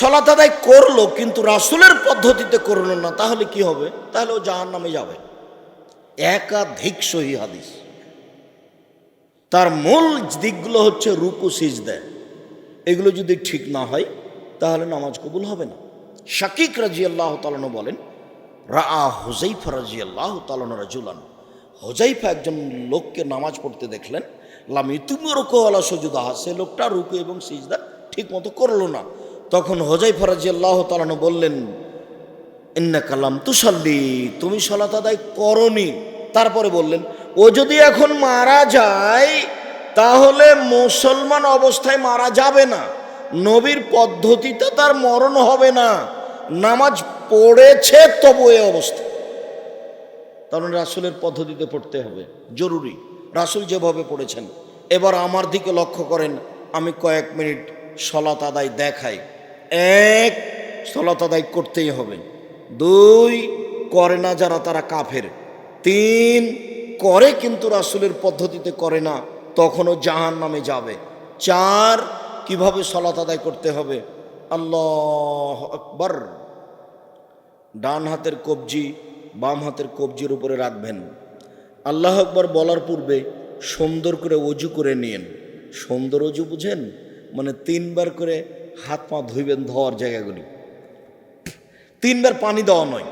সলাত আদায় করল, কিন্তু রাসুলের পদ্ধতিতে করল না, তাহলে কি হবে? তাহলে ও জাহান নামে যাবে। একাধিক সহি হাদিস। তার মূল দিকগুলো হচ্ছে রুকু সিজ দেয় এগুলো যদি ঠিক না হয়, তাহলে নামাজ কবুল হবে না। শাকিক রাজি আল্লাহ তালন বলেন রা হুজাইফা রাজি আল্লাহ তালন রাজুলান। হোজাইফা একজন লোককে নামাজ পড়তে দেখলেন, লামি তুমি রুকু আলা সজুদাহা সে লোকটা রুকু এবং সিজদা ঠিক মতো করল না। তখন হোজাইফা রাজি আল্লাহ তালানো বললেন ইন্না কালাম তুসাল্লি, তুমি সলাত আদায় করনি। তারপরে বললেন, ও যদি এখন মারা যায়, তাহলে মুসলমান অবস্থায় মারা যাবে না। নবীর পদ্ধতিতে তার মরণ হবে না। নামাজ পড়েছে তবু এ অবস্থা। কারণ রাসুলের পদ্ধতিতে পড়তে হবে, জরুরি। রাসুল যেভাবে পড়েছেন। এবার আমার দিকে লক্ষ্য করেন, আমি কয়েক মিনিট সলাত আদায় দেখাই। এক, সলাত আদায় করতেই হবে। দুই, করে না যারা তারা কাফের। তিন, করে কিন্তু রাসুলের পদ্ধতিতে করে না, তখনও জাহান নামে যাবে। চার, কীভাবে সলাত আদায় করতে হবে? আল্লাহ আকবর। ডান হাতের কবজি, বাম হাতের কবজির উপরে রাখবেন। আল্লাহ আকবর বলার পূর্বে সুন্দর করে অজু করে নিন। সুন্দর অজু বুঝেন? মানে তিনবার করে হাত পা ধুইবেন ধোয়ার জায়গাগুলি। তিনবার পানি দেওয়া নয়।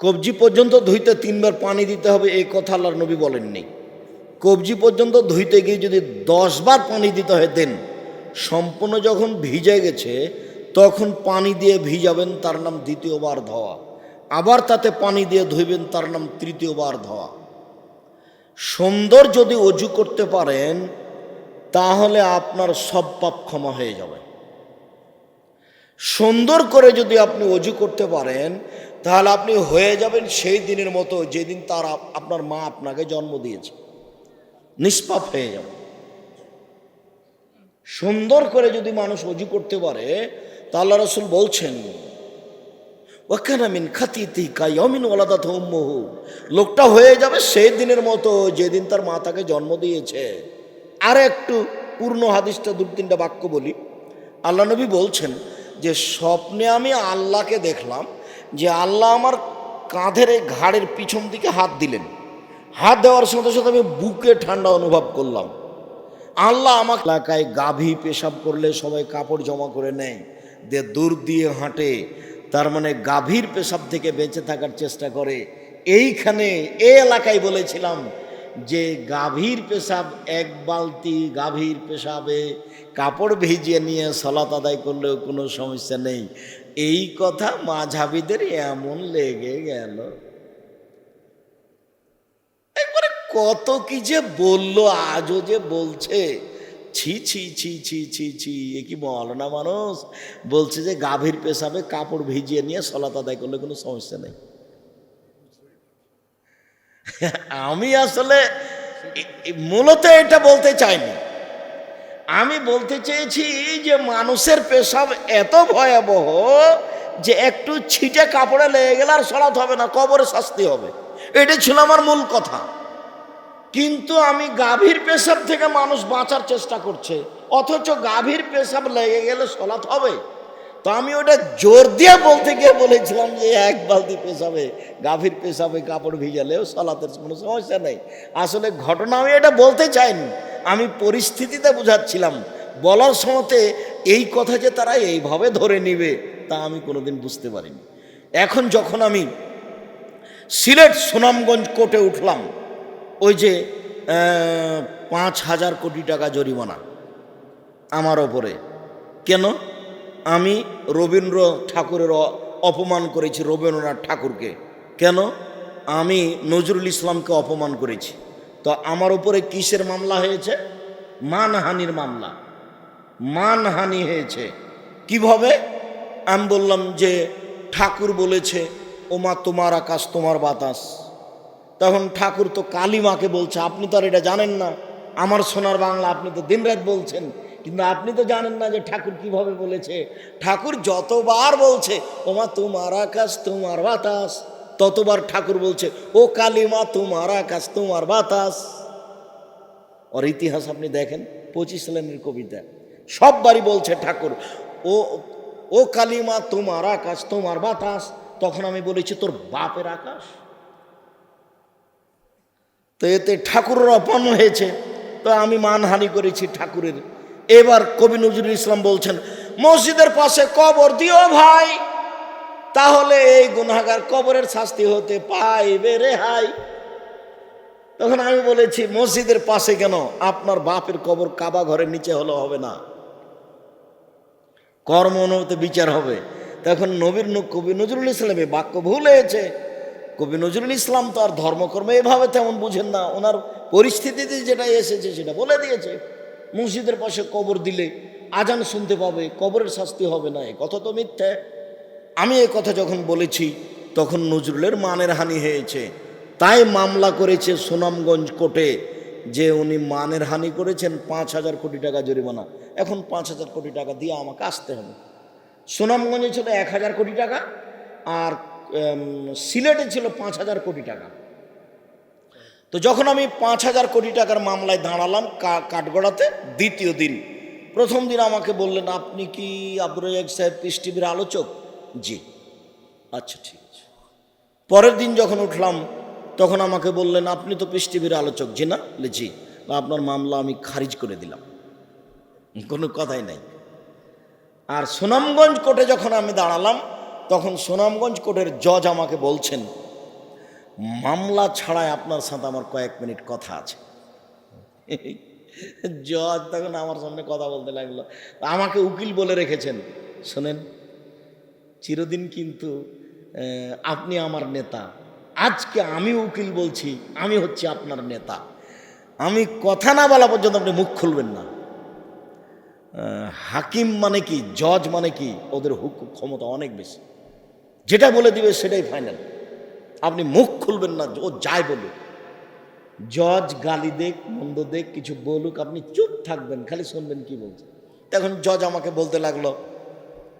কবজি পর্যন্ত ধুইতে তিনবার পানি দিতে হবে, এই কথা আল্লাহর নবী বলেননি। কবজি পর্যন্ত ধুইতে গিয়ে যদি দশবার পানি দিতে হয়, দেন সম্পূর্ণ যখন ভিজে গেছে, তখন পানি দিয়ে ভিজাবেন, তার নাম দ্বিতীয়বার ধোয়া। আবার তাতে পানি দিয়ে ধুইবেন, তার নাম তৃতীয়বার ধোয়া। সুন্দর যদি অজু করতে পারেন তাহলে আপনার সব পাপ ক্ষমা হয়ে যাবে। সুন্দর করে যদি আপনি অজু করতে পারেন, তাহলে আপনি হয়ে যাবেন সেই দিনের মতো যেদিন তার আপ- আপনার মা আপনাকে জন্ম দিয়েছে। নিষ্পাপ হয়ে যাবে। সুন্দর করে যদি মানুষ অজু করতে পারে, তা আল্লাহ রসুল বলছেন ওয়াকানামিন খাতিতি কায়মিন ওলাদা থৌম্মহু লোকটা হয়ে যাবে সেই দিনের মতো যেদিন তার মা তাকে জন্ম দিয়েছে। আর একটু পূর্ণ হাদিসটা দু তিনটা বাক্য বলি। আল্লাহ নবী বলছেন যে, স্বপ্নে আমি আল্লাহকে দেখলাম যে, আল্লাহ আমার কাঁধের এই ঘাড়ের পিছন দিকে হাত দিলেন। হাত দেওয়ার সাথে সাথে আমি বুকে ঠান্ডা অনুভব করলাম। আল্লাহ আমার এলাকায় গাভী পেশাব করলে সবাই কাপড় জমা করে নেয়, দিয়ে দূর দিয়ে হাঁটে, তার মানে গাভীর পেশাব থেকে বেঁচে থাকার চেষ্টা করে। এইখানে এ এলাকায় বলেছিলাম যে গাভীর পেশাব, এক বালতি গাভীর পেশাবে, কাপড় ভিজিয়ে নিয়ে সলাত আদায় করলেও কোনো সমস্যা নেই। এই কথা মাঝাবিদের এমন লেগে গেল। একবারে কত কি যে বলল, আজও যে বলছে। ছি ছি ছি ছি ছি ছি, এ কি বল না মানুষ? বলছে যে গাভীর পেশাবে কাপড় ভিজিয়ে নিয়ে সলাত আদায় করলে কোনো সমস্যা নেই। আমি আসলে মূলত এটা বলতে চাইনি। আমি বলতে চেয়েছি যে মানুষের পেশাব এত ভয়াবহ যে একটু ছিটে কাপড়ে লেগে গেলে আর সরাত হবে না, কবরে শাস্তি হবে। এটা ছিল আমার মূল কথা। কিন্তু আমি গাভীর পেশাব থেকে মানুষ বাঁচার চেষ্টা করছে, অথচ গাভীর পেশাব লেগে গেলে সলাৎ হবে? তো আমি ওটা জোর দিয়ে বলতে গিয়ে বলেছিলাম যে এক বালতি পেশাবে গাভীর পেশাবে কাপড় ভিজালেও সলাতের কোনো সমস্যা নেই। আসলে ঘটনা আমি এটা বলতে চাইনি, আমি পরিস্থিতিতে বুঝাচ্ছিলাম। বলার সময়তে এই কথা যে তারা এইভাবে ধরে নিবে, তা আমি কোনোদিন বুঝতে পারিনি। এখন যখন আমি সিলেট সুনামগঞ্জ কোর্টে উঠলাম, ওই যে পাঁচ হাজার কোটি টাকা জরিমানা আমার ওপরে। কেন? আমি রবীন্দ্র ঠাকুরের অপমান করেছি রবীন্দ্রনাথ ঠাকুরকে। কেন? আমি নজরুল ইসলামকে অপমান করেছি। তো আমার উপরে কিসের মামলা হয়েছে? মানহানির মামলা। মানহানি হয়েছে। কীভাবে? আমি বললাম যে, ঠাকুর বলেছে, ওমা তোমার আকাশ, তোমার বাতাস। তখন ঠাকুর তো কালিমাকে বলছে, আপনি তো আর এটা জানেন না। আমার সোনার বাংলা আপনি তো দিনরাত বলছেন। কিন্তু আপনি তো জানেন না যে ঠাকুর কীভাবে বলেছে। ঠাকুর যতবার বলছে, ওমা তোমার আকাশ, তোমার বাতাস। ততবার ঠাকুর বলছে, ও কালিমা, তোমার আকাশ, তোমার বাতাস। ওর ইতিহাস আপনি দেখেন, পঁচিশ লাইনের কবিতা। সববারই বলছে ঠাকুর, ও ও কালিমা, তোমার আকাশ, তোমার বাতাস। তখন আমি বলেছি, তোর বাপের আকাশ? তো এতে ঠাকুরের অপমান হয়েছে। তো আমি মানহানি করেছি ঠাকুরের এবার কবি নজরুল ইসলাম বলছেন, মসজিদের পাশে কবর দিও ভাই, তাহলে এই গুনাগার কবরের শাস্তি হতে পাইবে রেহাই তখন আমি বলেছি, মসজিদের পাশে কেন? আপনার বাপের কবর কাবা ঘরের নিচে হলে হবে না। কর্ম অনুমতি বিচার হবে। তখন নবীর কবি নজরুল ইসলামে বাক্য ভুল হয়েছে। কবি নজরুল ইসলাম তো আর ধর্মকর্ম এভাবে তেমন বুঝেন না। ওনার পরিস্থিতিতে যেটা এসেছে সেটা বলে দিয়েছে। মসজিদের পাশে কবর দিলে আজান শুনতে পাবে, কবরের শাস্তি হবে না। এ কথা তো মিথ্যে। আমি এই কথা যখন বলেছি, তখন নজরুলের মানের হানি হয়েছে। তাই মামলা করেছে সুনামগঞ্জ কোর্টে, যে উনি মানের হানি করেছেন পাঁচ হাজার কোটি টাকা জরিমানা। এখন পাঁচ হাজার কোটি টাকা দিয়ে আমাকে আসতে হবে। সুনামগঞ্জে ছিল এক হাজার কোটি টাকা, আর সিলেটে ছিল পাঁচ হাজার কোটি টাকা। তো যখন আমি পাঁচ হাজার কোটি টাকার মামলায় দাঁড়ালাম কাঠগড়াতে, দ্বিতীয় দিন, প্রথম দিন আমাকে বললেন, আপনি কি আব্দুর রাজাক সাহেব পিস টিভির আলোচক? জি। আচ্ছা ঠিক আছে। পরের দিন যখন উঠলাম, তখন আমাকে বললেন, আপনি তো পিস টিভির আলোচক, জি না? জি। আপনার মামলা আমি খারিজ করে দিলাম। কোনো কথাই নাই। আর সুনামগঞ্জ কোর্টে যখন আমি দাঁড়ালাম, তখন সুনামগঞ্জ কোর্টের জজ আমাকে বলছেন মামলা ছাড়াই আপনার সাথে আমার কয়েক মিনিট কথা আছে। জজ তখন আমার সামনে কথা বলতে লাগল। আমাকে উকিল বলে রেখেছেন। শোনেন, চিরদিন কিন্তু আপনি আমার নেতা। আজকে আমি উকিল বলছি, আমি হচ্ছে আপনার নেতা। আমি কথা না বলা পর্যন্ত আপনি মুখ খুলবেন না। হাকিম মানে কি, জজ মানে কি, ওদের হুক ক্ষমতা অনেক বেশি। যেটা বলে দিবে সেটাই ফাইনাল আপনি মুখ খুলবেন না, ও যাই বলুক। জজ গালি দেখ মন্দ দেখ কিছু বলুক, আপনি চুপ থাকবেন, খালি শুনবেন কি বলছে। তখন জজ আমাকে বলতে লাগল,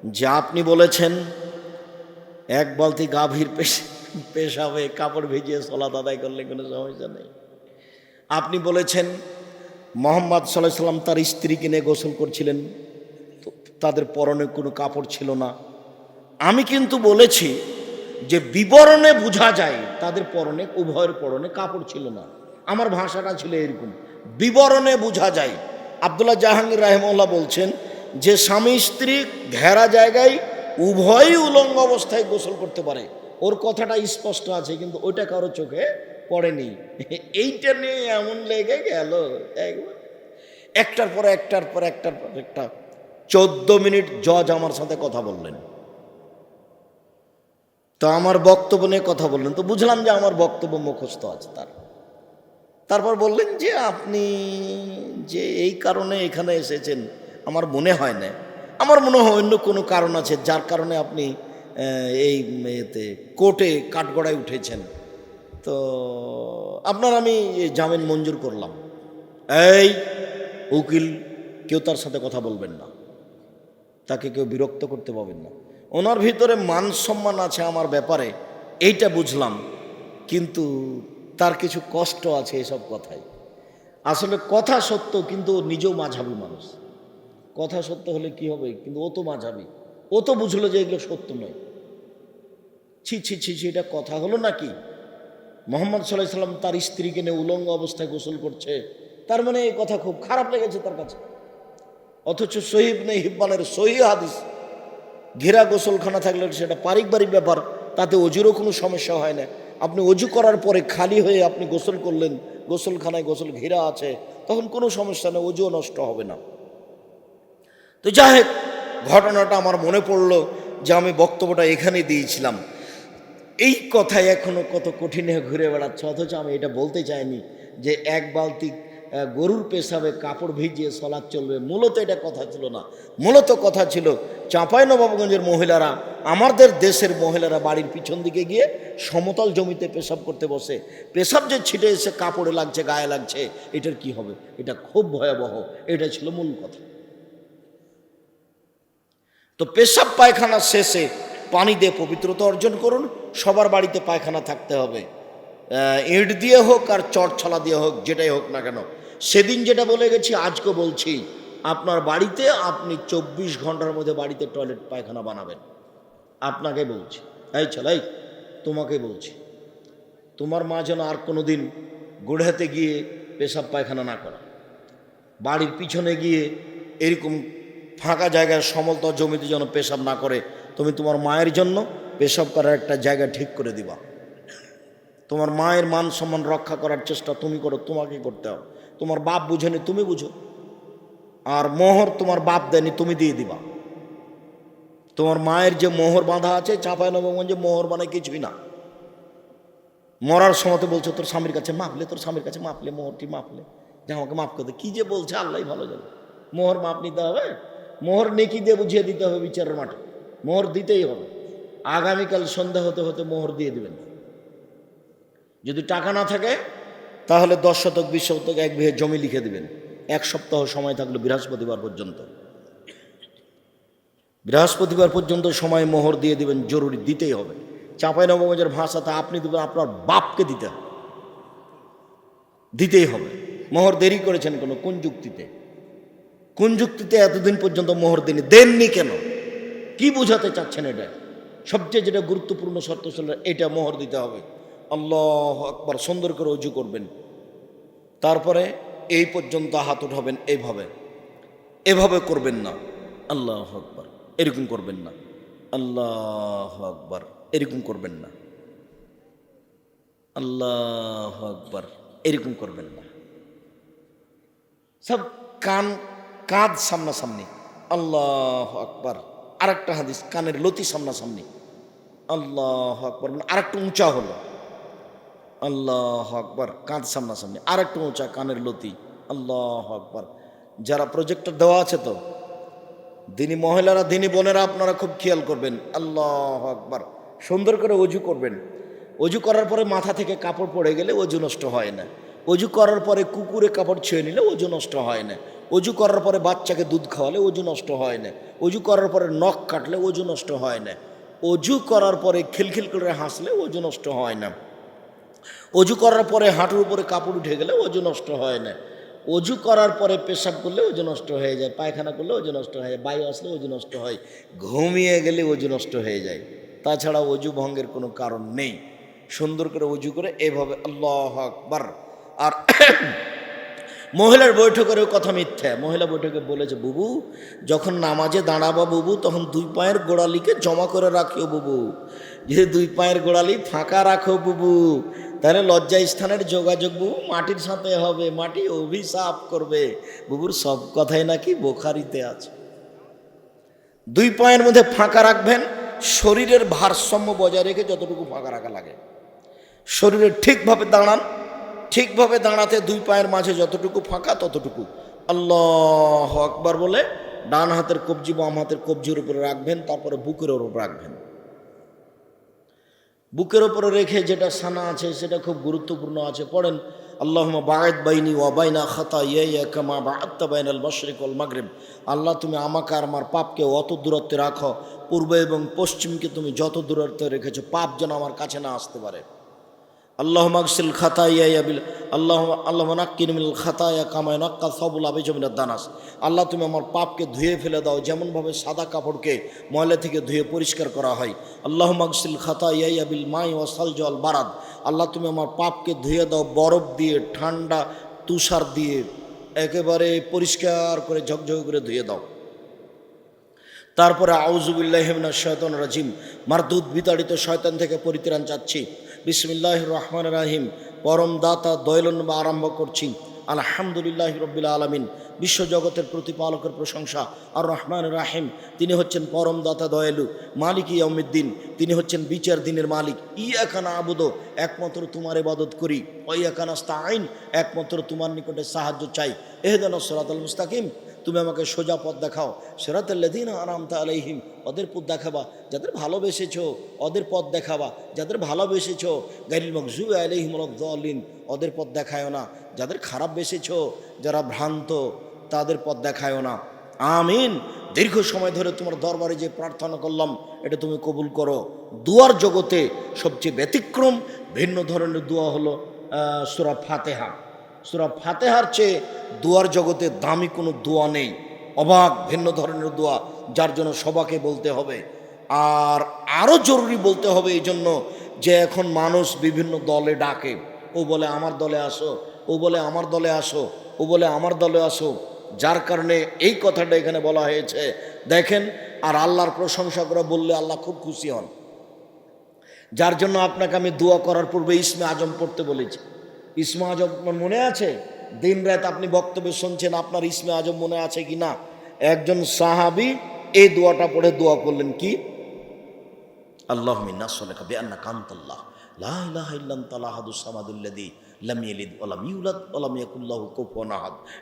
যে আপনি বলেছেন, এক বালতি গাভীর পেশ- পেশাবে কাপড় ভিজিয়ে সলাত আদায় করলে কোনো সমস্যা নেই। আপনি বলেছেন, মোহাম্মদ সাল্লাহ সাল্লাম তার স্ত্রী কিনে গোসল করছিলেন তাদের পরনে কোনো কাপড় ছিল না। আমি কিন্তু বলেছি যে বিবরণে বোঝা যায়, তাদের পরনে, উভয়ের পরনে কাপড় ছিল না। আমার ভাষাটা ছিল এরকম। বিবরণে বোঝা যায়। আবদুল্লাহ জাহাঙ্গীর রাহেমউল্লাহ বলছেন যে স্বামী স্ত্রী ঘেরা জায়গায় উভয়ই উলঙ্গ অবস্থায় গোসল করতে পারে। ওর কথাটা স্পষ্ট আছে, কিন্তু ওইটা কারও চোখে পড়েনি। এইটা নিয়ে এমন লেগে গেল। একটার পর একটার পর একটার পর একটা। চোদ্দ মিনিট জজ আমার সাথে কথা বললেন। তো আমার বক্তব্য নিয়ে কথা বললেন। তো বুঝলাম যে আমার বক্তব্য মুখস্থ আছে তার। তারপর বললেন যে আপনি যে এই কারণে এখানে এসেছেন, আমার মনে হয় না। আমার মনে হয় অন্য কোনো কারণ আছে যার কারণে আপনি এই এতে কোর্টে কাঠগড়ায় উঠেছেন। তো আপনার আমি জামিন মঞ্জুর করলাম। এই উকিল, কেউ তার সাথে কথা বলবেন না। তাকে কেউ বিরক্ত করতে পারবেন না। ওনার ভিতরে মান সম্মান আছে আমার ব্যাপারে, এইটা বুঝলাম। কিন্তু তার কিছু কষ্ট আছে এসব কথায়। আসলে কথা সত্য, কিন্তু ও নিজেও মাঝাবি মানুষ। কথা সত্য হলে কি হবে? কিন্তু ও তো মাঝাবি। ও তো বুঝলো যে এগুলো সত্য নয়। ছি ছি ছি ছি, এটা কথা হলো নাকি? মোহাম্মদ সাল্লাহ সাল্লাম তার স্ত্রীকে নিয়ে উলঙ্গ অবস্থায় গোসল করছে। তার মানে এই কথা খুব খারাপ লেগেছে তার কাছে। অথচ সহিব নেই হিব্বানের সহি হাদিস ঘেরা গোসলখানা থাকলে সেটা পারিবারিক ব্যাপার, তাতে অজুরও কোনো সমস্যা হয় না। আপনি অজু করার পরে খালি হয়ে আপনি গোসল করলেন, গোসলখানায় গোসল ঘেরা আছে, তখন কোনো সমস্যা নেই, অজুও নষ্ট হবে না। তো যাই ঘটনাটা আমার মনে পড়ল যে আমি বক্তব্যটা এখানে দিয়েছিলাম। এই কথাই এখনও কত কঠিন ঘুরে বেড়াচ্ছে, অথচ আমি এটা বলতে চাইনি যে এক বালতি গরুর পেশাবে কাপড় ভিজিয়ে সলাদ চলবে। মূলত এটা কথা ছিল না। মূলত কথা ছিল নবাবগঞ্জের মহিলারা, আমাদের দেশের মহিলারা বাড়ির পিছন দিকে গিয়ে সমতল জমিতে পেশাব করতে বসে। পেশাব যে ছিটে এসে কাপড়ে লাগছে, গায়ে লাগছে, এটার কি হবে? এটা খুব ভয়াবহ। এটা ছিল মূল কথা। তো পেশাব পায়খানা শেষে পানি দিয়ে পবিত্রতা অর্জন করুন। সবার বাড়িতে পায়খানা থাকতে হবে। ইট দিয়ে হোক আর চট ছলা দিয়ে হোক, যেটাই হোক না কেন সেদিন যেটা বলে গেছি, আজকে বলছি, আপনার বাড়িতে আপনি চব্বিশ ঘণ্টার মধ্যে বাড়িতে টয়লেট পায়খানা বানাবেন। আপনাকে বলছি। এই ছেলাই তোমাকে বলছি, তোমার মা যেন আর কোনো দিন গোড়াতে গিয়ে পেশাব পায়খানা না করা বাড়ির পিছনে গিয়ে এরকম ফাঁকা জায়গায় সমলতল জমিতে যেন পেশাব না করে, তুমি তোমার মায়ের জন্য পেশাব করার একটা জায়গা ঠিক করে দিবা। তোমার মায়ের মান সম্মান রক্ষা করার চেষ্টা তুমি করো তোমাকে করতে হবে। তোমার বাপ বুঝেনি তুমি বুঝো। আর মোহর তোমার বাপ দেয়নি, তুমি দিয়ে দিবা। তোমার মায়ের যে মোহর বাঁধা আছে, চাঁপাই নবগঞ্জে মোহর মানে কিছুই না। মরার সময় বলছো, তোর স্বামীর কাছে মাপলে তোর স্বামীর কাছে মাপলে মোহরটি মাপলে যে আমাকে মাফ করে দে। কি যে বলছে আল্লাহ ভালো জানে। মোহর মাপ নিতে হবে, মোহর নেকি দিয়ে বুঝিয়ে দিতে হবে বিচারের মাঠে। মোহর দিতেই হবে। আগামীকাল সন্ধ্যা হতে হতে মোহর দিয়ে দিবেন। যদি টাকা না থাকে তাহলে দশ শতক, বিশ শতক, এক বিঘে জমি লিখে দেবেন। এক সপ্তাহ সময় থাকল বৃহস্পতিবার পর্যন্ত। বৃহস্পতিবার পর্যন্ত সময় মোহর দিয়ে দিবেন, জরুরি, দিতেই হবে। চাঁপাই নবগঞ্জের ভাষাতে আপনি দেবেন, আপনার বাপকে দিতে হবে। দিতেই হবে। মোহর দেরি করেছেন কেন? কোন যুক্তিতে? কোন যুক্তিতে এতদিন পর্যন্ত মোহর দেননি? দেননি কেন? কি বোঝাতে চাচ্ছেন এটা? সবচেয়ে যেটা গুরুত্বপূর্ণ শর্ত ছিল, এটা মোহর দিতে হবে। আল্লাহ একবার সুন্দর করে উজু করবেন। তারপরে এই পর্যন্ত হাত উঠাবেন এইভাবে এভাবে করবেন না। আল্লাহ আকবার, এরকম করবেন না। আল্লাহ আকবার, এরকম করবেন না। আল্লাহ আকবার, এরকম করবেন না। সব কান, কাঁধ সামনাসামনি। আল্লাহ আকবার, আরেকটা হাদিস, কানের লতি সামনাসামনি। আল্লাহ আকবার মানে আরেকটু উঁচা হলো। আল্লাহ আকবার, কাঁধ সামনাসামনি আর একটু উঁচা কানের লতি, আল্লাহ আকবার। যারা প্রজেক্টর দেওয়া আছে তো, দিনী মহিলারা, দিনী বোনেরা আপনারা খুব খেয়াল করবেন, আল্লাহ আকবার। সুন্দর করে অজু করবেন। অজু করার পরে মাথা থেকে কাপড় পড়ে গেলে অজু নষ্ট হয় না। অজু করার পরে কুকুরে কাপড় ছুঁয়ে নিলে অজু নষ্ট হয় না। অজু করার পরে বাচ্চাকে দুধ খাওয়ালে অজু নষ্ট হয় না। অজু করার পরে নখ কাটলে অজু নষ্ট হয় না। অজু করার পরে খিলখিল করে হাসলে অজু নষ্ট হয় না। অজু করার পরে হাঁটুর উপরে কাপড় উঠে গেলে অজু নষ্ট হয় না। অজু করার পরে পেশাব করলে ওজন নষ্ট হয়ে যায়, পায়খানা করলে ওজন নষ্ট হয়ে যায়, বায়ু আসলে ওজন নষ্ট হয়, ঘুমিয়ে গেলে ওজন নষ্ট হয়ে যায়। তাছাড়া অজু ভঙ্গের কোনো কারণ নেই। সুন্দর করে অজু করে এভাবে আল্লাহ আকবার। আর মহিলার বৈঠকের কথা মিথ্যা। মহিলা বৈঠকে বলেছে, বুবু, যখন নামাজে দাঁড়াবা বুবু, তখন দুই পায়ের গোড়ালিকে জমা করে রাখিও বুবু। যে দুই পায়ের গোড়ালি ফাঁকা রাখো বুবু তাহলে লজ্জা স্থানের যোগাযোগ বুবু মাটির সাথে হবে, মাটি অভিশাপ করবে। বুবুর সব কথাই নাকি বোখারিতে আছে। দুই পায়ের মধ্যে ফাঁকা রাখবেন, শরীরের ভারসাম্য বজায় রেখে যতটুকু ফাঁকা রাখা লাগে। শরীরে ঠিকভাবে দাঁড়ান, ঠিকভাবে দাঁড়াতে দুই পায়ের মাঝে যতটুকু ফাঁকা ততটুকু। আল্লাহ আকবার বলে, ডান হাতের কবজি বাম হাতের কবজির উপরে রাখবেন, তারপরে বুকের ওপর রাখবেন। বুকের ওপরে রেখে যেটা সানা আছে, সেটা খুব গুরুত্বপূর্ণ আছে, পড়েন আল্লাহ বায়দ বাইনি ওয়াবাইনা খাতা ইয়া কামা বা আত্মা ওল মাগরেব। আল্লাহ, তুমি আমাকে আর আমার পাপকে অত দূরত্বে রাখো, পূর্ব এবং পশ্চিমকে তুমি যত দূরত্বে রেখেছো, পাপ যেন আমার কাছে না আসতে পারে। আল্লাহ মাকসিল খাতাইয়া বিল, আল্লাহ আল্লাহ নাক্কিন মিল খাতায়া কামায় নাক্কা সবুল আবিজমিনার দানাস। আল্লাহ তুমি আমার পাপকে ধুয়ে ফেলে দাও, যেমনভাবে সাদা কাপড়কে ময়লা থেকে ধুয়ে পরিষ্কার করা হয়। আল্লাহ মাকসিল খাতাইয়া বিল মাই ও সাল জল বারাদ। আল্লাহ তুমি আমার পাপকে ধুয়ে দাও, বরফ দিয়ে, ঠান্ডা, তুষার দিয়ে, একেবারে পরিষ্কার করে ঝকঝক করে ধুয়ে দাও। তারপরে আউজুবিল্লাহমিনা শয়তন রাজিম। মারদুদ বিতাড়িত শয়তান থেকে পরিত্রাণ চাচ্ছি। বিসমিল্লাহ রহমান রাহিম। পরম দাতা দয়লন বা আরম্ভ করছি। আলহামদুলিল্লাহ রব্বিল আলমিন। বিশ্বজগতের প্রতিপালকের প্রশংসা। আর রহমান রাহিম। তিনি হচ্ছেন পরম দাতা দয়ালু মালিক ইয়াউমিদ্দিন। তিনি হচ্ছেন বিচার দিনের মালিক। ইয়াখানা আবুদো একমাত্র তোমার ইবাদত করি। ওই ওয়াইয়াকানাস্তা আইন একমাত্র তোমার নিকটে সাহায্য চাই। এহেদান সরাতাল মুস্তাকিম। তুমি আমাকে সোজা পথ দেখাও। সেরাতেল্লাদিন আরামতা আলাইহিম, ওদের পথ দেখাবা। যাদের ভালোবেসেছ, ওদের পথ দেখাবা। যাদের ভালোবেসেছো গাইল মকজু আলাইহিম দলিন ওদের পথ দেখায়ও না। যাদের খারাপ বেসেছ, যারা ভ্রান্ত, তাদের পথ দেখায়ও না। আমিন। দীর্ঘ সময় ধরে তোমার দরবারে যে প্রার্থনা করলাম, এটা তুমি কবুল করো। দুয়ার জগতে সবচেয়ে ব্যতিক্রম ভিন্ন ধরনের দোয়া হলো সুরা ফাতেহা। সুরা ফাতেহার চেয়ে দোয়ার জগতে দামি কোনো দোয়া নেই। অবাক, ভিন্ন ধরনের দোয়া, যার জন্য সবাকে বলতে হবে। আর আরও জরুরি বলতে হবে এই জন্য যে এখন মানুষ বিভিন্ন দলে ডাকে। ও বলে, আমার দলে আসো। ও বলে, আমার দলে আসো। ও বলে, আমার দলে আসো। যার কারণে এই কথাটা এখানে বলা হয়েছে। দেখেন, আর আল্লাহর প্রশংসা করে বললে আল্লাহ খুব খুশি হন। যার জন্য আপনাকে আমি দোয়া করার পূর্বে ইসমে আজম পড়তে বলেছি। ইসমে আজম মনে আছে? দিন রাত আপনি বক্তব্য শুনছেন, আপনার ইসমে আজম মনে আছে কি না? একজন সাহাবি এই দোয়াটা পড়ে দোয়া করলেন কি? আল্লাহ মিন্না সলেখা বেআন্না কান্তাল্লাহ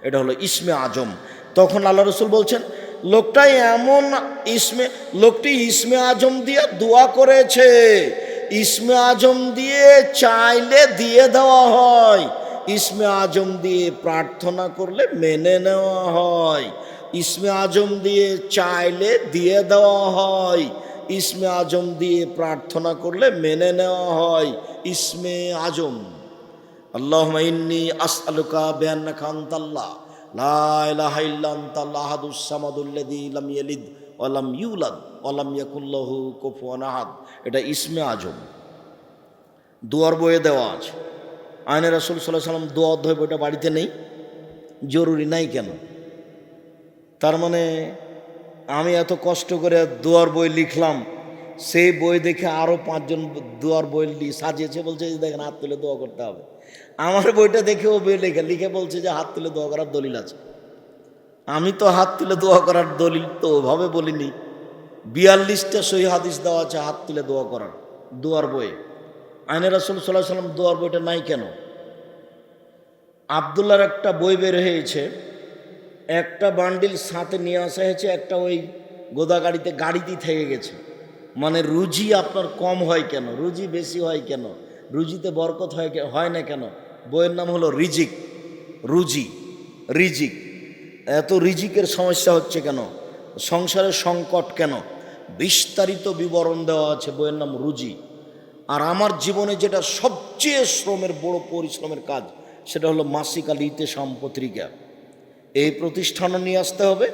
এটা হলো ইসমে আজম। তখন আল্লাহ রসুল বলছেন, লোকটা এমন ইসমে, লোকটি ইসমে আজম দিয়ে দোয়া করেছে। ইসমে আজম দিয়ে চাইলে দিয়ে দেওয়া হয়। ইসমে আজম দিয়ে প্রার্থনা করলে মেনে নেওয়া হয়। ইসমে আজম দিয়ে চাইলে দিয়ে দেওয়া হয়। ইসমে আজম দিয়ে প্রার্থনা করলে মেনে নেওয়া হয়। ইসমে আজম। আল্লাহ ইন্নি আসআলুকা বিআন্নাকা আনতাল্লাহ। লা ইলাহা ইল্লা সামাদুল্লাযী লাম ইয়ালিদ। ওয়া লাম ইউলাদ, অলাম লাম ইয়াকুল লাহু আহাদ। এটা ইসমে আজম। দুয়ার বইয়ে দেওয়া আছে। আয়নে রাসুল আলাইহি সাল্লাম দোয়া অধ্যায় বইটা বাড়িতে নেই। জরুরি নাই কেন? তার মানে আমি এত কষ্ট করে দুয়ার বই লিখলাম, সেই বই দেখে আরও পাঁচজন দুয়ার বই লি- সাজিয়েছে, বলছে যে দেখেন, হাত তুলে দোয়া করতে হবে। আমার বইটা দেখে ও বই লিখে লিখে বলছে যে, হাত তুলে দোয়া করার দলিল আছে। আমি তো হাত তুলে দোয়া করার দলিল তো ওভাবে বলিনি। বিয়াল্লিশটা সহি হাদিস দেওয়া আছে, হাত তুলে দোয়া করার, দোয়ার বইয়ে। আইনে রাসুল সাল্লাহ সাল্লাম দোয়ার বইটা নাই কেন? আবদুল্লার একটা বই বের হয়েছে, একটা বান্ডিল সাথে নিয়ে আসা হয়েছে, একটা ওই গোদা গাড়িতে গাড়িতেই থেকে গেছে। মানে রুজি আপনার কম হয় কেন? রুজি বেশি হয় কেন? রুজিতে বরকত হয় হয় না কেন? বইয়ের নাম হলো রিজিক, রুজি, রিজিক। এত রিজিকের সমস্যা হচ্ছে কেন? সংসারের সংকট কেন? বিস্তারিত বিবরণ দেওয়া আছে, বইয়ের নাম রুজি। আর আমার জীবনে যেটা সবচেয়ে শ্রমের বড় পরিশ্রমের কাজ, সেটা হলো মাসিক আল ইতেসাম পত্রিকা এই প্রতিষ্ঠানও নিয়ে আসতে হবে,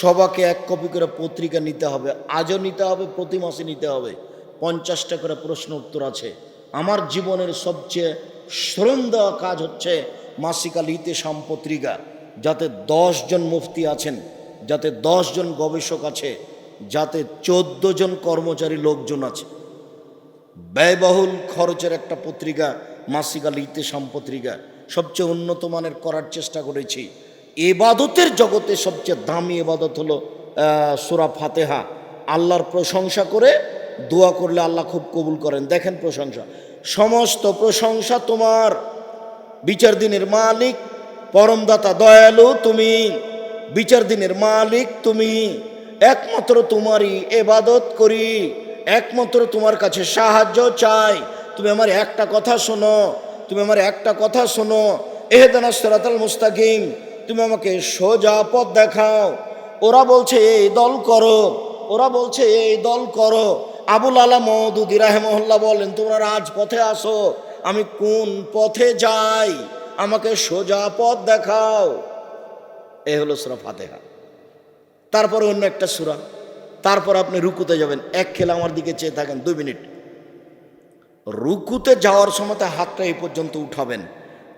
সবাকে এক কপি করে পত্রিকা নিতে হবে। আজও নিতে হবে, প্রতি মাসে নিতে হবে। পঞ্চাশটা করে প্রশ্ন উত্তর আছে। আমার জীবনের সবচেয়ে শ্রম দেওয়া কাজ হচ্ছে মাসিক আল ইতেসাম পত্রিকা যাতে জন মুফতি আছেন, যাতে জন গবেষক আছে, যাতে চোদ্দ জন কর্মচারী লোকজন আছে। ব্যয়বহুল খরচের একটা পত্রিকা, মাসিক আল ইতেসাম পত্রিকা, সবচেয়ে উন্নত মানের করার চেষ্টা করেছি। এবাদতের জগতে সবচেয়ে দামি এবাদত হলো সুরা ফাতেহা। আল্লাহর প্রশংসা করে দোয়া করলে আল্লাহ খুব কবুল করেন। দেখেন প্রশংসা। সমস্ত প্রশংসা তোমার। বিচার দিনের মালিক পরমদাতা দয়ালু তুমি, বিচার দিনের মালিক তুমি, একমাত্র তোমারই এবাদত করি, একমাত্র তোমার কাছে সাহায্য চাই। তুমি আমার একটা কথা শোনো, তুমি আমার একটা কথা শোনো। এহেদানা সরাতাল মুস্তাকিম, তুমি আমাকে সোজা পথ দেখাও। ওরা বলছে, এই দল করো। ওরা বলছে, এই দল করো। আবুল আলা মহদুদি রাহেমহল্লা বলেন, তোমরা রাজপথে আসো, আমি কোন পথে যাই? আমাকে সোজা পথ দেখাও। এ হলো সুরা ফাতেহা। তারপরে অন্য একটা সুরা। তারপর আপনি রুকুতে যাবেন। এক খেলা আমার দিকে চেয়ে থাকেন, দুই মিনিট। রুকুতে যাওয়ার সময় হাতটা এই পর্যন্ত উঠাবেন।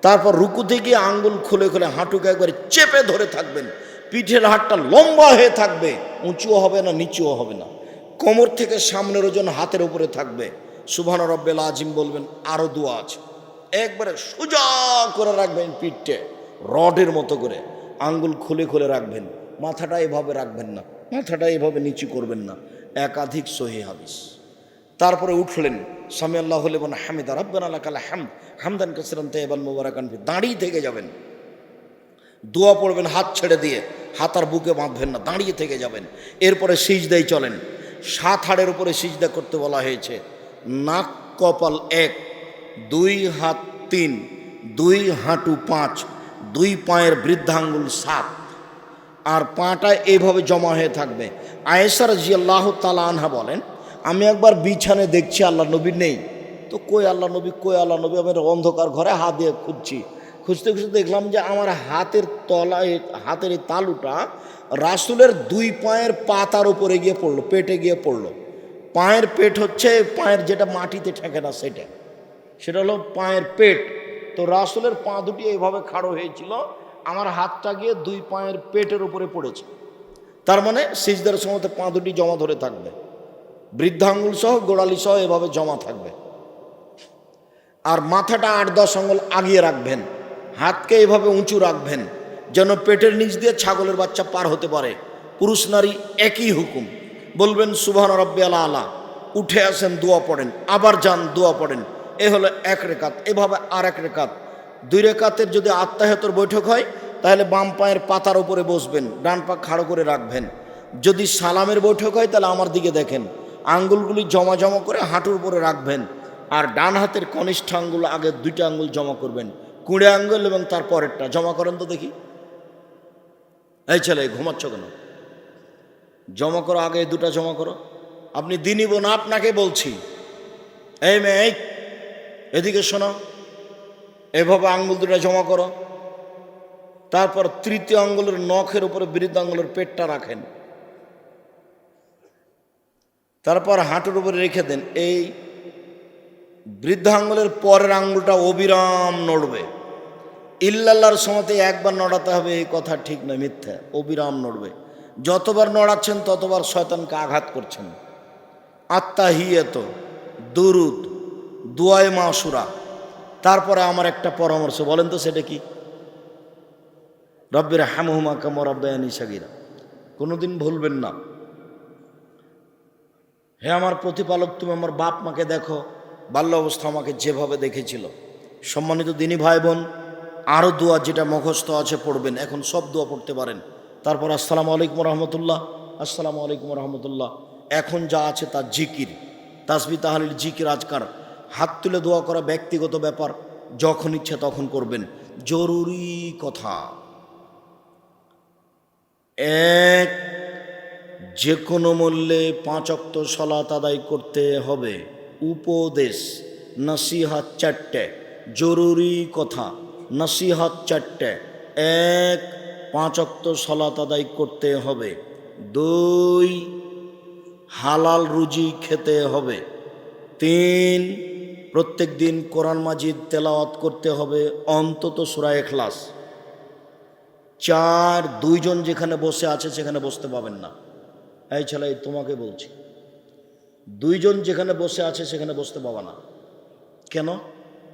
তারপর রুকুতে গিয়ে আঙ্গুল খুলে খুলে হাঁটুকে একবারে চেপে ধরে থাকবেন। পিঠের হাতটা লম্বা হয়ে থাকবে। উঁচুও হবে না, নিচুও হবে না। কোমর থেকে সামনের ওজন হাতের উপরে থাকবে। সুবহান রব্বেল আজিম বলবেন আরও দোয়া আছে। একবারে সোজা করে রাখবেন পিঠটে, রডের মতো করে। আঙ্গুল খুলে খুলে রাখবেন, মাথাটা এভাবে রাখবেন না, মাথাটা এভাবে নিচু করবেন না, একাধিক সহি হাদিস। তারপরে উঠলেন, স্বামী আল্লাহ বলেন, হামিদা রব্বান আল্লাহ কালা হাম হামদান কাসরান তেবান মুবারাকান ফি দাঁড়িয়ে থেকে যাবেন। দোয়া পড়বেন হাত ছেড়ে দিয়ে, হাত আর বুকে বাঁধবেন না, দাঁড়িয়ে থেকে যাবেন। এরপরে সিজদাই চলেন, সাত হাড়ের উপরে সিজদা করতে বলা হয়েছে, নাক কপাল এক দুই হাত তিন, দুই হাঁটু পাঁচ, দুই পায়ের বৃদ্ধাঙ্গুল সাত। আর পাটা এইভাবে জমা হয়ে থাকবে। আয়েসার জি আল্লাহ তালা আনহা বলেন, আমি একবার বিছানে দেখছি আল্লাহ নবী নেই। তো কই আল্লাহ নবী, কই আল্লাহ নবী? আমি অন্ধকার ঘরে হাত দিয়ে খুঁজছি। খুঁজতে খুঁজতে দেখলাম যে আমার হাতের তলায়, হাতের এই তালুটা রাসুলের দুই পায়ের পাতার উপরে গিয়ে পড়ল, পেটে গিয়ে পড়ল। পায়ের পেট হচ্ছে, পায়ের যেটা মাটিতে ঠেকে না সেটা। সেটা হলো পায়ের পেট। তো রাসুলের পা দুটি এইভাবে খাড়ো হয়েছিল, আমার হাতটা গিয়ে দুই পায়ের পেটের উপরে পড়েছে। তার মানে সিজদার সময় পা দুটি জমা ধরে থাকবে। বৃদ্ধাঙ্গুল সহ গোড়ালি সহ এভাবে জমা থাকবে। আর মাথাটা আট দশ আঙ্গুল আগিয়ে রাখবেন। হাতকে এভাবে উঁচু রাখবেন, যেন পেটের নিচ দিয়ে ছাগলের বাচ্চা পার হতে পারে। পুরুষ নারী একই হুকুম। বলবেন, সুবহান রব্বি আলা আলা উঠে আসেন, দোয়া পড়েন। আবার যান, দোয়া পড়েন। এ হলো এক রেখাত, এভাবে আর এক রেখাত। দুই রেখাতের যদি আত্মাহতর বৈঠক হয়, তাহলে বাম পায়ের পাতার উপরে বসবেন, ডান পা খাড়ো করে রাখবেন। যদি সালামের বৈঠক হয়, তাহলে আমার দিকে দেখেন, আঙ্গুলগুলি জমা জমা করে হাঁটুর উপরে রাখবেন, আর ডান হাতের কনিষ্ঠ আঙ্গুল আগে দুইটা আঙ্গুল জমা করবেন, কুড়ে আঙ্গুল এবং তার পরেরটা, জমা করেন তো দেখি। এই ছেলে, ঘুমাচ্ছ কেন? জমা করো, আগে দুটা জমা করো। আপনি দিনিব না আপনাকে বলছি। এই মেয়ে এদিকে শোনো। এভাবে আঙ্গুল দুটা জমা করো। তারপর তৃতীয় আঙ্গুলের নখের উপরে বৃদ্ধ আঙ্গুলের পেটটা রাখেন। তারপর হাঁটুর উপরে রেখে দেন। এই বৃদ্ধাঙ্গুলের পরের আঙ্গুলটা অবিরাম নড়বে। ইল্লাল্লাহর সময়তে একবার নড়াতে হবে, এই কথা ঠিক নয়, মিথ্যা। অবিরাম নড়বে। যতবার নড়াচ্ছেন, ততবার শয়তানকে আঘাত করছেন। আত্মা হিয়েত দুরুদ। দুয়ায় মাসুরা তারপরে আমার একটা পরামর্শ, বলেন তো সেটা কি? রব্বের হামহুমা কামর রব্বায়ানি সাগিরা। কোনোদিন ভুলবেন না। হে আমার প্রতিপালক, তুমি আমার বাপ মাকে দেখো, বাল্য অবস্থা আমাকে যেভাবে দেখেছিল। সম্মানিত দিনী ভাই বোন আরও দোয়া যেটা মুখস্থ আছে পড়বেন, এখন সব দোয়া পড়তে পারেন। তারপর, আসসালামু আলাইকুম রহমতুল্লাহ, আসসালামু আলাইকুম রহমতুল্লাহ। এখন যা আছে তার জিকির। তাসবি তাহালির জিকির আজকার। হাত তুলে দোয়া করা ব্যক্তিগত ব্যাপার, যখন ইচ্ছে তখন করবেন। জরুরি কথা। এক যে কোনো মূল্যে পাঁচ অক্ত সলাত আদায় করতে হবে। উপদেশ, নসিহাত চারটে। জরুরি কথা, নসিহাত চারটে। এক, পাঁচ অক্ত সলাত আদায় করতে হবে। দুই, হালাল রুজি খেতে হবে। তিন প্রত্যেক দিন কোরআন মাজিদ তেলাওয়াত করতে হবে অন্তত সুরা এখলাস চার, দুইজন যেখানে বসে আছে সেখানে বসতে পাবেন না। এই ছেলে তোমাকে বলছি। দুইজন যেখানে বসে আছে সেখানে বসতে পাবা না। কেন?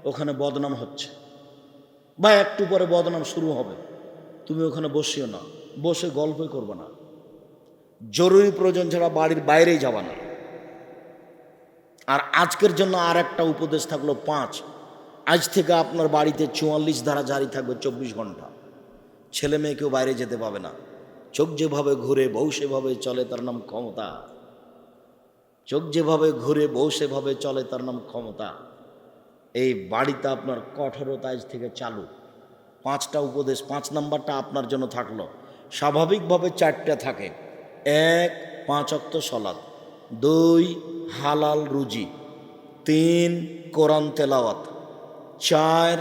ওখানে বদনাম হচ্ছে। বা একটু পরে বদনাম শুরু হবে। তুমি ওখানে বসিও না। বসে গল্পই করবে না। জরুরি প্রয়োজন ছাড়া বাড়ির বাইরেই যাবা না। আর আজকের জন্য আর একটা উপদেশ থাকল পাঁচ। আজ থেকে আপনার বাড়িতে চুয়াল্লিশ ধারা জারি থাকবে চব্বিশ ঘণ্টা। ছেলে মেয়ে কেউ বাইরে যেতে পাবে না। চোখ যেভাবে ঘুরে বউ সেভাবে চলে, তার নাম ক্ষমতা। চোখ যেভাবে ঘুরে বউ সেভাবে চলে, তার নাম ক্ষমতা। এই বাড়িতে আপনার কঠোরতা আজ থেকে চালু। পাঁচটা উপদেশ, পাঁচ নাম্বারটা আপনার জন্য থাকল। স্বাভাবিকভাবে চারটে থাকে। এক, পাঁচ অক্ত সলাদ দুই হালাল রুজি, তিন কোরআন তেলাওয়াত, চার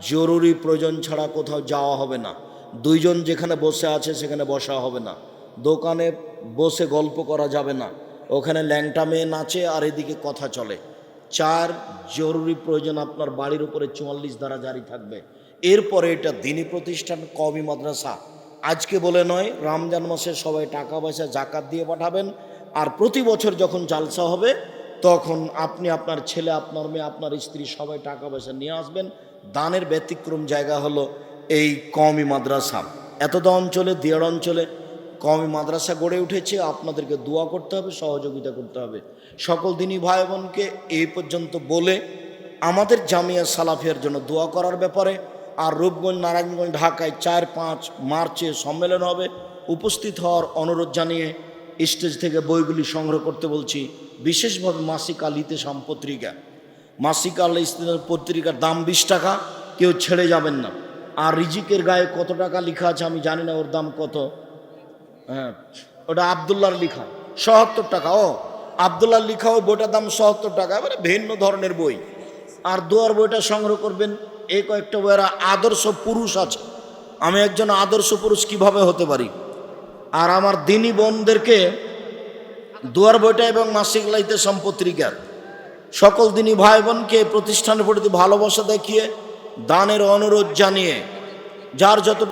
জরুরি প্রয়োজন ছাড়া কোথাও যাওয়া হবে না। দুইজন যেখানে বসে আছে সেখানে বসা হবে না। দোকানে বসে গল্প করা যাবে না। ওখানে ল্যাংটা মেয়ে নাচে আর এদিকে কথা চলে। চার জরুরি প্রয়োজন আপনার বাড়ির উপরে চুয়াল্লিশ দ্বারা জারি থাকবে। এরপরে এটা দিনী প্রতিষ্ঠান কমি মাদ্রাসা। আজকে বলে নয়, রমজান মাসে সবাই টাকা পয়সা, জাকাত দিয়ে পাঠাবেন। আর প্রতি বছর যখন জালসা হবে, তখন আপনি আপনার ছেলে, আপনার মেয়ে, আপনার স্ত্রী সবাই টাকা পয়সা নিয়ে আসবেন। দানের ব্যতিক্রম জায়গা হলো এই কমি মাদ্রাসা। এতদ অঞ্চলে, দিয়ার অঞ্চলে কমি মাদ্রাসা গড়ে উঠেছে, আপনাদেরকে দোয়া করতে হবে, সহযোগিতা করতে হবে। সকল দিনই ভাই বোনকে এই পর্যন্ত বলে আমাদের জামিয়া সালাফিয়ার জন্য দোয়া করার ব্যাপারে আর রূপগঞ্জ, নারায়ণগঞ্জ, ঢাকায় চার পাঁচ মার্চে সম্মেলন হবে। উপস্থিত হওয়ার অনুরোধ জানিয়ে স্টেজ থেকে বইগুলি সংগ্রহ করতে বলছি। বিশেষভাবে মাসিক আলিতে পত্রিকা। মাসিক আল ইসলামের পত্রিকার দাম বিশ টাকা, কেউ ছেড়ে যাবেন না। আর রিজিকের গায়ে কত টাকা লেখা আছে আমি জানি না, ওর দাম কত? হ্যাঁ ওটা আবদুল্লার লেখা, সত্তর টাকা, ও আবদুল্লার লেখা, ওই বইটার দাম সত্তর টাকা মানে ভিন্ন ধরনের বই। আর দোয়ার বইটা সংগ্রহ করবেন এই কয়েকটা বইয়েরা আদর্শ পুরুষ আছে। আমি একজন আদর্শ পুরুষ কীভাবে হতে পারি? আর আমার দিনী বোনদেরকে দুয়ার বইটা এবং মাসিক লাইতে সম্পত্রিকার। সকল দিনী ভাই বোনকে প্রতিষ্ঠানের প্রতি ভালোবাসা দেখিয়ে দানের অনুরোধ জানিয়ে যার যত